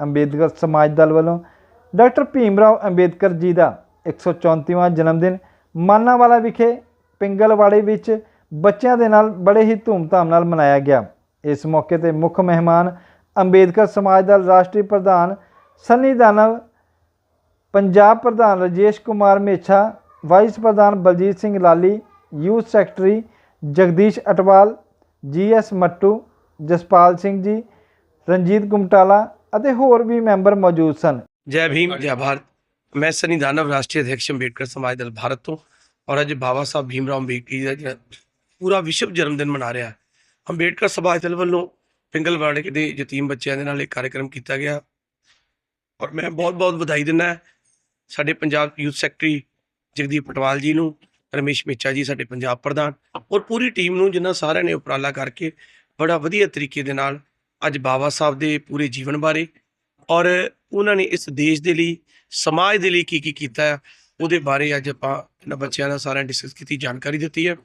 ਅੰਬੇਦਕਰ ਸਮਾਜ ਦਲ ਵੱਲੋਂ ਡਾਕਟਰ ਭੀਮ ਰਾਓ ਅੰਬੇਦਕਰ ਜੀ ਦਾ 134ਵਾਂ ਜਨਮ ਦਿਨ ਮਾਨਾਵਾਲਾ ਵਿਖੇ ਪਿੰਗਲਵਾੜੇ ਵਿੱਚ ਬੱਚਿਆਂ ਦੇ ਨਾਲ ਬੜੇ ਹੀ ਧੂਮਧਾਮ ਨਾਲ ਮਨਾਇਆ ਗਿਆ। ਇਸ ਮੌਕੇ ਤੇ ਮੁੱਖ ਮਹਿਮਾਨ ਅੰਬੇਦਕਰ ਸਮਾਜ ਦਲ ਰਾਸ਼ਟਰੀ ਪ੍ਰਧਾਨ ਸੰਨੀ ਦਾਨਵ, ਪੰਜਾਬ ਪ੍ਰਧਾਨ ਰਾਜੇਸ਼ ਕੁਮਾਰ ਮੇਛਾ, ਵਾਈਸ ਪ੍ਰਧਾਨ Baljit Singh Lali, youth secretary Jagdish Atwal GS Mattu, Jaspal Singh ji, Ranjit Gumtala ਅਤੇ ਹੋਰ ਵੀ ਮੈਂਬਰ ਮੌਜੂਦ ਸਨ। ਜੈ ਭੀਮ, ਜੈ ਭਾਰਤ। ਮੈਂ ਸਨੀ ਦਾਨਵ, ਰਾਸ਼ਟਰੀ ਅਧਿਕਸ਼ ਅੰਬੇਡਕਰ ਸਮਾਜ ਦਲ ਭਾਰਤ ਤੋਂ ਔਰ ਅੱਜ ਬਾਬਾ ਸਾਹਿਬ ਭੀਮ ਰਾਓ ਅੰਬੇਡਕਰ ਜੀ ਦਾ ਜਿਹੜਾ ਪੂਰਾ ਵਿਸ਼ਵ ਜਨਮ ਦਿਨ ਮਨਾ ਰਿਹਾ। ਅੰਬੇਡਕਰ ਸਮਾਜ ਦਲ ਵੱਲੋਂ ਪਿੰਗਲਵਾੜੇ ਦੇ ਯਤੀਮ ਬੱਚਿਆਂ ਦੇ ਨਾਲ ਇੱਕ ਕਾਰਜਕ੍ਰਮ ਕੀਤਾ ਗਿਆ। ਔਰ ਮੈਂ ਬਹੁਤ-ਬਹੁਤ ਵਧਾਈ ਦਿੰਦਾ ਸਾਡੇ ਪੰਜਾਬ ਯੂਥ ਸੈਕਟਰੀ ਜਗਦੀਪ ਪਟਵਾਲ ਜੀ ਨੂੰ, ਰਮੇਸ਼ ਮੇਚਾ ਜੀ ਸਾਡੇ ਪੰਜਾਬ ਪ੍ਰਧਾਨ ਔਰ ਪੂਰੀ ਟੀਮ ਨੂੰ, ਜਿਨ੍ਹਾਂ ਸਾਰਿਆਂ ਨੇ ਉਪਰਾਲਾ ਕਰਕੇ ਬੜਾ ਵਧੀਆ ਤਰੀਕੇ ਦੇ ਨਾਲ ਅੱਜ ਬਾਬਾ ਸਾਹਿਬ ਦੇ ਪੂਰੇ ਜੀਵਨ ਬਾਰੇ ਔਰ ਉਹਨਾਂ ਨੇ ਇਸ ਦੇਸ਼ ਦੇ ਲਈ ਸਮਾਜ ਦੇ ਲਈ ਕੀ ਕੀ ਕੀਤਾ ਹੈ ਉਹਦੇ ਬਾਰੇ ਅੱਜ ਆਪਾਂ ਇਹਨਾਂ ਬੱਚਿਆਂ ਨਾਲ ਸਾਰਿਆਂ ਡਿਸਕਸ ਕੀਤੀ ਜਾਣਕਾਰੀ ਦਿੱਤੀ ਹੈ।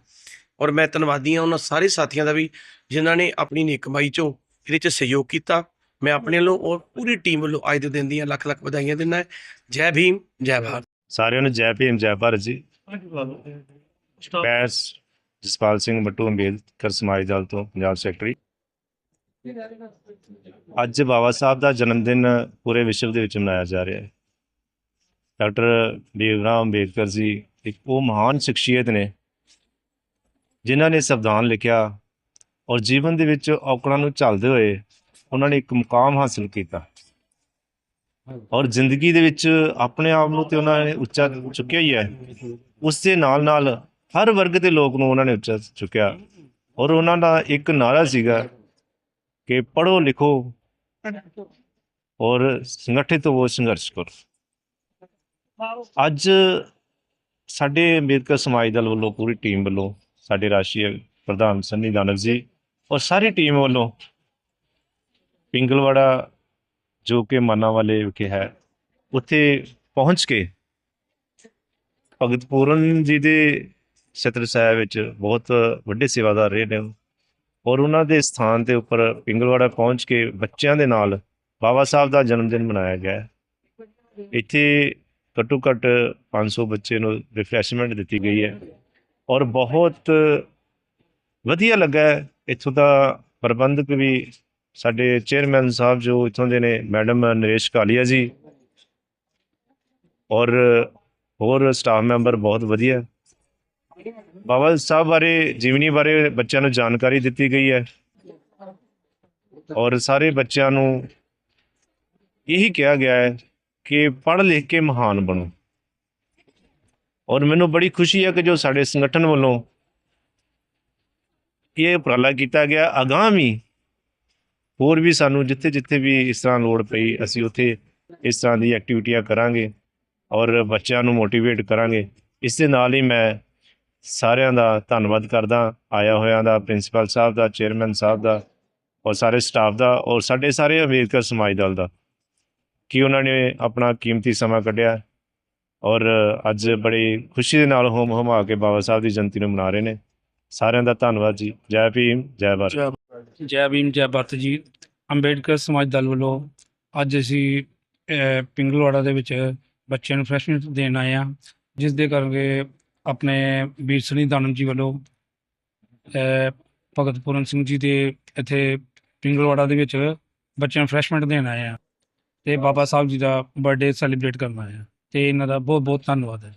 ਔਰ ਮੈਂ ਧੰਨਵਾਦੀ ਹਾਂ ਉਹਨਾਂ ਸਾਰੇ ਸਾਥੀਆਂ ਦਾ ਵੀ ਜਿਨ੍ਹਾਂ ਨੇ ਆਪਣੀ ਨੇਕਮਾਈ ਚੋਂ ਇਹਦੇ 'ਚ ਸਹਿਯੋਗ ਕੀਤਾ। ਮੈਂ ਆਪਣੇ ਵੱਲੋਂ ਔਰ ਪੂਰੀ ਟੀਮ ਵੱਲੋਂ ਅੱਜ ਦੇ ਦਿਨ ਦੀਆਂ ਲੱਖ ਲੱਖ ਵਧਾਈਆਂ ਦਿੰਦਾ ਹੈ। ਜੈ ਭੀਮ ਜੈ ਭਾਰਤ। ਸਾਰਿਆਂ ਨੂੰ ਜੈ ਭੀਮ ਜੈ ਭਾਰਤ ਜੀ। ਮੈਂ ਸ- ਜਸਪਾਲ ਸਿੰਘ ਮੱਟੂ ਅੰਬੇਦਕਰ ਸਮਾਜ ਦਲ ਤੋਂ ਪੰਜਾਬ ਸੈਕਟਰੀ। ਅੱਜ ਬਾਬਾ ਸਾਹਿਬ ਦਾ ਜਨਮ ਦਿਨ ਪੂਰੇ ਵਿਸ਼ਵ ਦੇ ਵਿੱਚ ਮਨਾਇਆ ਜਾ ਰਿਹਾ ਹੈ। ਡਾਕਟਰ ਭੀਮ ਅੰਬੇਦਕਰ ਜੀ ਇੱਕ ਉਹ ਮਹਾਨ ਸ਼ਖਸੀਅਤ ਨੇ, ਜਿਨ੍ਹਾਂ ਨੇ ਸੰਵਿਧਾਨ ਲਿਖਿਆ ਔਰ ਜੀਵਨ ਦੇ ਵਿੱਚ ਔਕੜਾਂ ਨੂੰ ਝੱਲਦੇ ਹੋਏ ਉਹਨਾਂ ਨੇ ਇੱਕ ਮੁਕਾਮ ਹਾਸਲ ਕੀਤਾ ਔਰ ਜ਼ਿੰਦਗੀ ਦੇ ਵਿੱਚ ਆਪਣੇ ਆਪ ਨੂੰ ਤੇ ਉਹਨਾਂ ਨੇ ਉੱਚਾ ਚੁੱਕਿਆ ਹੀ ਹੈ। ਉਸ ਦੇ ਨਾਲ ਨਾਲ ਹਰ ਵਰਗ ਦੇ ਲੋਕ ਨੂੰ ਉਹਨਾਂ ਨੇ ਉੱਚਾ ਚੁੱਕਿਆ ਔਰ ਉਹਨਾਂ ਦਾ ਇੱਕ ਨਾਰਾ ਸੀਗਾ ਕਿ ਪੜੋ ਲਿਖੋ ਔਰ ਸੰਗਠਿਤ ਹੋ ਸੰਘਰਸ਼ ਕਰੋ। ਅੱਜ ਸਾਡੇ ਅੰਬੇਦਕਰ ਸਮਾਜ ਦਲ ਵੱਲੋਂ ਪੂਰੀ ਟੀਮ ਵੱਲੋਂ ਸਾਡੇ ਰਾਸ਼ਟਰੀ ਪ੍ਰਧਾਨ ਸੰਨੀ ਦਾਨਵ ਜੀ ਔਰ ਸਾਰੀ ਟੀਮ ਵੱਲੋਂ ਪਿੰਗਲਵਾੜਾ ਜੋ ਕਿ ਮਾਨਾ ਵਾਲੇ ਵਿਖੇ ਹੈ ਉੱਥੇ ਪਹੁੰਚ ਕੇ ਭਗਤ ਪੂਰਨ ਜੀ ਦੇ ਛਤਰ ਸਾਹਿਬ ਵਿੱਚ ਬਹੁਤ ਵੱਡੇ ਸੇਵਾਦਾਰ ਰਹੇ ਨੇ। ਔਰ ਉਹਨਾਂ ਦੇ ਸਥਾਨ ਦੇ ਉੱਪਰ ਪਿੰਗਲਵਾੜਾ ਪਹੁੰਚ ਕੇ ਬੱਚਿਆਂ ਦੇ ਨਾਲ ਬਾਬਾ ਸਾਹਿਬ ਦਾ ਜਨਮ ਦਿਨ ਮਨਾਇਆ ਗਿਆ ਇੱਥੇ ਘੱਟੋ ਘੱਟ 500 ਬੱਚੇ ਨੂੰ ਰਿਫਰੈਸ਼ਮੈਂਟ ਦਿੱਤੀ ਗਈ ਹੈ ਔਰ ਬਹੁਤ ਵਧੀਆ ਲੱਗਾ ਇੱਥੋਂ ਦਾ ਪ੍ਰਬੰਧਕ ਵੀ ਸਾਡੇ ਚੇਅਰਮੈਨ ਸਾਹਿਬ ਜੋ ਇੱਥੋਂ ਦੇ ਨੇ, ਮੈਡਮ ਨਰੇਸ਼ ਕਾਲੀਆ ਜੀ ਔਰ ਹੋਰ ਸਟਾਫ ਮੈਂਬਰ ਬਹੁਤ ਵਧੀਆ। ਬਾਬਾ ਸਾਹਿਬ ਬਾਰੇ, ਜੀਵਨੀ ਬਾਰੇ ਬੱਚਿਆਂ ਨੂੰ ਜਾਣਕਾਰੀ ਦਿੱਤੀ ਗਈ ਹੈ। ਔਰ ਸਾਰੇ ਬੱਚਿਆਂ ਨੂੰ ਇਹੀ ਕਿਹਾ ਗਿਆ ਹੈ ਕਿ ਪੜ੍ਹ ਲਿਖ ਕੇ ਮਹਾਨ ਬਣੋ। ਔਰ ਮੈਨੂੰ ਬੜੀ ਖੁਸ਼ੀ ਹੈ ਕਿ ਜੋ ਸਾਡੇ ਸੰਗਠਨ ਵੱਲੋਂ ਇਹ ਉਪਰਾਲਾ ਕੀਤਾ ਗਿਆ ਅਗਾਮੀ ਹੋਰ ਵੀ ਸਾਨੂੰ ਜਿੱਥੇ ਜਿੱਥੇ ਵੀ ਇਸ ਤਰ੍ਹਾਂ ਲੋੜ ਪਈ, ਅਸੀਂ ਉੱਥੇ ਇਸ ਤਰ੍ਹਾਂ ਦੀ ਐਕਟੀਵਿਟੀਆਂ ਕਰਾਂਗੇ ਔਰ ਬੱਚਿਆਂ ਨੂੰ ਮੋਟੀਵੇਟ ਕਰਾਂਗੇ। ਇਸ ਦੇ ਨਾਲ ਹੀ ਮੈਂ ਸਾਰਿਆਂ ਦਾ ਧੰਨਵਾਦ ਕਰਦਾ ਆਇਆ ਹੋਇਆਂ ਦਾ ਪ੍ਰਿੰਸੀਪਲ ਸਾਹਿਬ ਦਾ ਚੇਅਰਮੈਨ ਸਾਹਿਬ ਦਾ ਔਰ ਸਾਰੇ ਸਟਾਫ ਦਾ ਔਰ ਸਾਡੇ ਸਾਰੇ ਅੰਬੇਦਕਰ ਸਮਾਜ ਦਲ ਦਾ। ਕਿ ਉਹਨਾਂ ਨੇ ਆਪਣਾ ਕੀਮਤੀ ਸਮਾਂ ਕੱਢਿਆ? ਔਰ ਅੱਜ ਬੜੀ ਖੁਸ਼ੀ ਦੇ ਨਾਲ ਹੋਮ ਹਮਾ ਕੇ ਬਾਬਾ ਸਾਹਿਬ ਦੀ ਜਯੰਤੀ ਨੂੰ ਮਨਾ ਰਹੇ ਨੇ। ਸਾਰਿਆਂ ਦਾ ਧੰਨਵਾਦ ਜੀ। ਜੈ ਭੀਮ ਜੈ ਭਾਰਤ। ਜੈ ਜੈ ਭੀਮ ਜੈ ਭਾਰਤ ਜੀ। ਅੰਬੇਡਕਰ ਸਮਾਜ ਦਲ ਵੱਲੋਂ ਅੱਜ ਅਸੀਂ ਅਹ, ਪਿੰਗਲਵਾੜਾ ਦੇ ਵਿੱਚ ਬੱਚਿਆਂ ਨੂੰ ਫਰੈਸ਼ਮੈਂਟ ਦੇਣ ਆਏ ਆ ਜਿਸ ਦੇ ਕਰਕੇ ਆਪਣੇ ਵੀਰ ਸਨੀ ਦਾਨਮ ਜੀ ਵੱਲੋਂ ਭਗਤ ਪੂਰਨ ਸਿੰਘ ਜੀ ਦੇ ਇੱਥੇ ਪਿੰਗਲਵਾੜਾ ਦੇ ਵਿੱਚ ਬੱਚਿਆਂ ਨੂੰ ਫਰੈਸ਼ਮੈਂਟ ਦੇਣ ਆਏ ਆ ਤੇ ਬਾਬਾ ਸਾਹਿਬ ਜੀ ਦਾ ਬਰਥਡੇ ਸੈਲੀਬ੍ਰੇਟ ਕਰਨ ਆਏ ਆ ਤੇ ਇਹਨਾਂ ਦਾ ਬਹੁਤ ਬਹੁਤ ਧੰਨਵਾਦ ਹੈ।